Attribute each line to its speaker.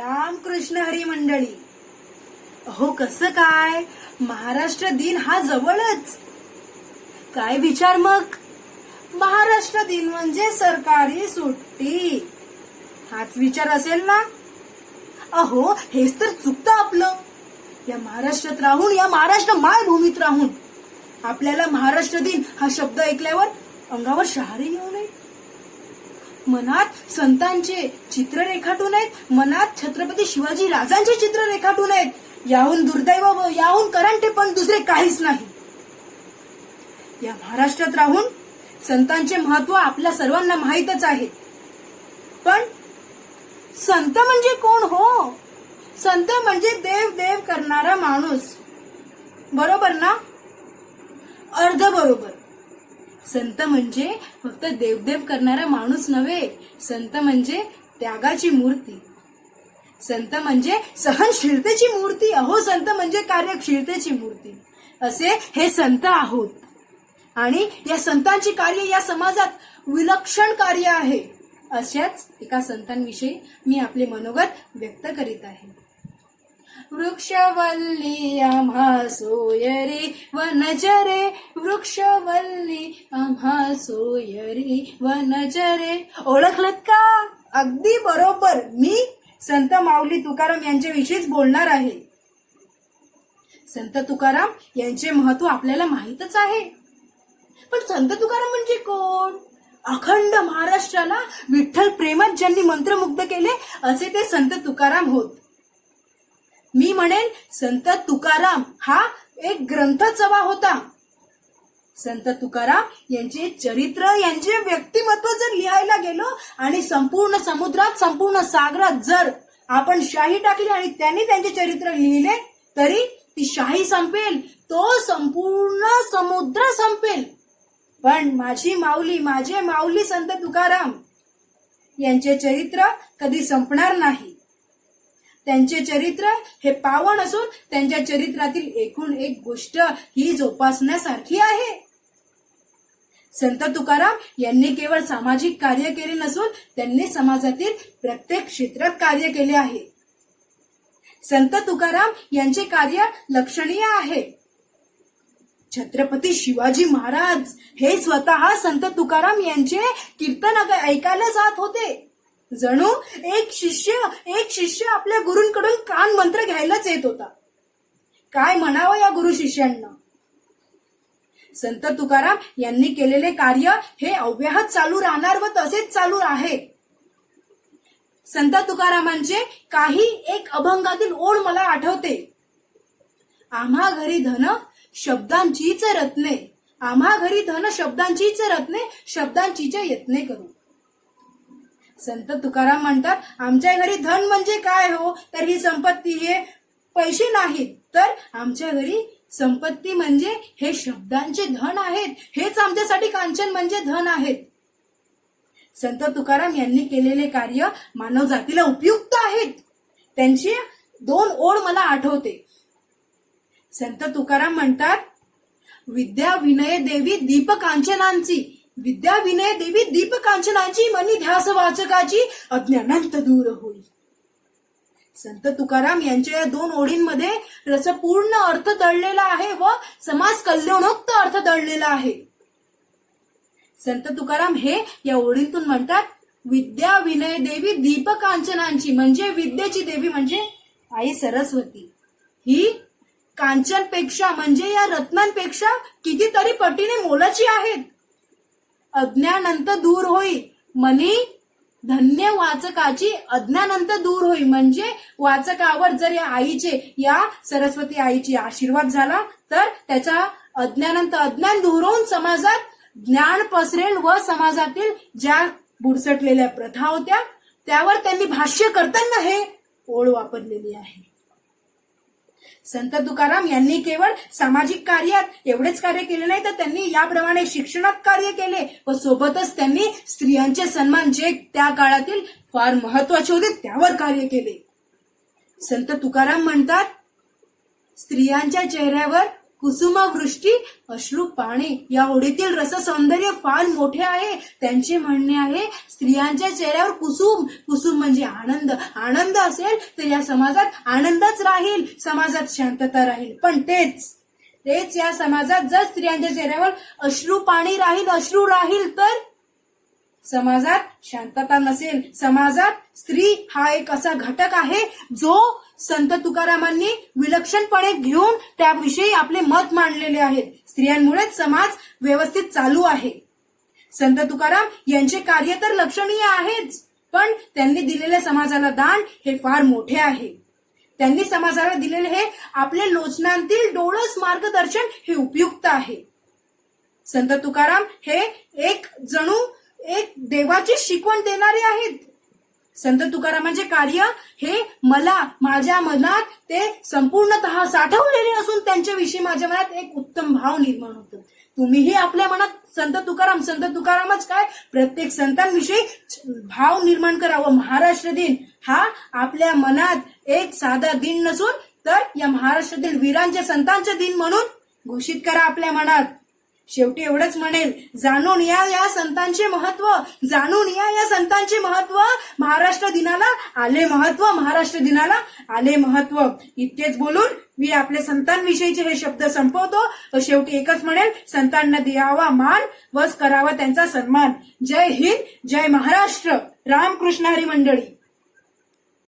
Speaker 1: रामकृष्ण हरी मंडळी. अहो कसं काय? महाराष्ट्र दिन हा जवळच. काय विचार मग? महाराष्ट्र दिन म्हणजे सरकारी सुट्टी. हाच विचार असेल ना? अहो हेच तर चुकतं आपलं. या महाराष्ट्रात राहून या महाराष्ट्र मायभूमीत राहून. आपल्याला महाराष्ट्र दिन हा शब्द ऐकल्यावर अंगावर शहारे येऊ मनात संतांचे चित्र रेखाटून आहेत मनात छत्रपती शिवाजी राजांचे चित्र रेखाटून आहेत. याहून दुर्दैव व याहून करंटे पण दुसरे काहीच नाही. या महाराष्ट्रात राहून संतांचे महत्त्व आपल्या सर्वांना माहीतच आहे. पण संत म्हणजे कोण हो? संत म्हणजे देव देव करणारा माणूस. बरोबर ना? अर्ध बरोबर. संत म्हणजे फक्त देवदेव करणारा माणूस नव्हे. संत म्हणजे त्यागाची मूर्ती. संत म्हणजे सहनशीलतेची मूर्ती. अहो संत म्हणजे कार्यशीलतेची मूर्ती. असे हे संत आहोत. आणि या संतांची कार्य या समाजात विलक्षण कार्य आहे. अशाच एका संतांविषयी मी आपले मनोगत व्यक्त करीत आहे. वृक्षवल्ली आम्हा सोयरी वनचरे वृक्षवल्ली आम्हा सोयरी वनचरे ओळखलत का अगदी बरोबर मी संत माऊली तुकाराम यांच्याविषयीच बोलणार आहे संत तुकाराम यांचे महत्त्व आपल्याला माहीतच आहे पण संत तुकाराम म्हणजे कोण अखंड महाराष्ट्राला विठ्ठल प्रेमात ज्यांनी मंत्रमुग्ध केले असे ते संत तुकाराम होत मी म्हणेन संत तुकाराम हा एक ग्रंथ चवा होता. संत तुकाराम यांचे चरित्र यांचे व्यक्तिमत्व जर लिहायला गेलो आणि संपूर्ण समुद्रात संपूर्ण सागरात जर आपण शाही टाकली आणि त्यांनी त्यांचे चरित्र लिहिले तरी ती शाही संपेल तो संपूर्ण समुद्र संपेल. पण माझी माऊली माझे माऊली संत तुकाराम यांचे चरित्र कधी संपणार नाही. त्यांचे चरित्र हे पावन असून त्यांच्या चरित्रातील एकूण एक गोष्ट ही जोपासण्यासारखी आहे. संत तुकाराम यांनी केवळ सामाजिक कार्य केले नसून त्यांनी समाजातील प्रत्येक क्षेत्रात कार्य केले आहे. संत तुकाराम यांचे कार्य लक्षणीय आहे. छत्रपती शिवाजी महाराज हे स्वतः संत तुकाराम यांचे कीर्तन ऐकायला जात होते. जणू एक शिष्य एक शिष्य आपल्या गुरूंकडून कान मंत्र घ्यायलाच येत होता. काय म्हणावं या गुरु शिष्यांना? संत तुकाराम यांनी केलेले कार्य हे अव्याहत चालू राहणार व तसेच चालू आहे. संत तुकारामांचे काही एक अभंगातील ओढ मला आठवते. आम्हा घरी धन शब्दांचीच रत्ने आम्हा घरी धन शब्दांचीच रत्ने शब्दांचीच्या यत्ने करू. संत तुकाराम म्हणतात आमच्या घरी धन म्हणजे काय हो? तर ही संपत्ती हे पैसे नाहीत. तर आमच्या घरी संपत्ती म्हणजे हे शब्दांचे धन आहेत. हेच आमच्यासाठी कांचन म्हणजे धन आहेत. संत तुकाराम यांनी केलेले कार्य मानव जातीला उपयुक्त आहेत. त्यांची दोन ओढ मला आठवते. संत तुकाराम म्हणतात विद्या विनय देवी दीप कांचनांची विद्या विनय देवी दीप कांचनाची मनी ध्यास वाचकाची अज्ञानांत दूर होईल संत तुकाराम यांच्या या दोन ओळींमध्ये रसपूर्ण अर्थ दडलेला आहे व समाज कल्याणोक्त अर्थ दडलेला आहे. संत तुकाराम हे या ओळीतून म्हणतात विद्या विनय देवी दीप कांचनांची म्हणजे विद्येची देवी म्हणजे आई सरस्वती. ही कांचनपेक्षा म्हणजे या रत्नांपेक्षा कितीतरी पटीने मोलाची आहेत. अज्ञानंत दूर होई. मनी धन्य वाचकाची अज्ञानंत दूर होई. म्हणजे वाचकावर जर या आईचे या सरस्वती आईचे आशीर्वाद झाला तर त्याचा अज्ञानंत अज्ञान दूर होऊन समाजात ज्ञान पसरेल व समाजातील ज्या बुडसटलेल्या प्रथा होत्या त्यावर त्यांनी भाष्य करताना हे ओळ वापरलेली आहे. संत तुकाराम यांनी केवळ सामाजिक कार्यात एवढेच कार्य केले नाही तर त्यांनी याप्रमाणे शिक्षणात कार्य केले व सोबतच त्यांनी स्त्रियांचे सन्मान जे त्या काळातील फार महत्त्वाचे होते त्यावर कार्य केले. संत तुकाराम म्हणतात स्त्रियांच्या चेहऱ्यावर कुसुमावृष्टी अश्रू पाणी या ओढीतील रस सौंदर्य फार मोठे आहे. त्यांचे म्हणणे आहे स्त्रियांच्या चेहऱ्यावर कुसुम कुसुम म्हणजे आनंद. आनंद असेल तर या समाजात आनंदच राहील समाजात शांतता राहील. पण तेच तेच या समाजात जर स्त्रियांच्या चेहऱ्यावर अश्रू पाणी राहील अश्रू राहील तर समाजात शांतता नसेल. समाजात स्त्री हा एक असा घटक आहे जो संत तुकारामांनी विलक्षणपणे घेऊन त्याविषयी आपले मत मांडलेले आहेत. स्त्रियांमुळेच समाज व्यवस्थित चालू आहे. संत तुकाराम यांचे कार्य तर लक्षणीय आहेच पण त्यांनी दिलेले समाजाला दान हे फार मोठे आहे. त्यांनी समाजाला दिलेले हे आपले लोचनांतील डोळस मार्गदर्शन हे उपयुक्त आहे. संत तुकाराम हे एक जणू एक देवाची शिकवण देणारे आहेत. संत तुकारामांचे कार्य हे मला माझ्या मनात ते संपूर्णतः साठवलेले असून त्यांच्याविषयी माझ्या मनात एक उत्तम भाव निर्माण होतो. तुम्हीही आपल्या मनात संत तुकाराम संत तुकारामच काय? प्रत्येक संतांविषयी भाव निर्माण करावं. महाराष्ट्र दिन हा आपल्या मनात एक साधा दिन नसून तर या महाराष्ट्रातील वीरांच्या संतांचा दिन म्हणून घोषित करा आपल्या मनात. शेवटी एवढंच म्हणेल जाणून या या संतांचे महत्त्व जाणून या या संतांचे महत्त्व. महाराष्ट्र दिनाला आले महत्त्व महाराष्ट्र दिनाला आले महत्त्व. इतकेच बोलून मी आपल्या संतांविषयीचे हे शब्द संपवतो. व शेवटी एकच म्हणेल संतांना द्यावा मान व करावा त्यांचा सन्मान. जय हिंद जय महाराष्ट्र. रामकृष्ण हरी मंडळी.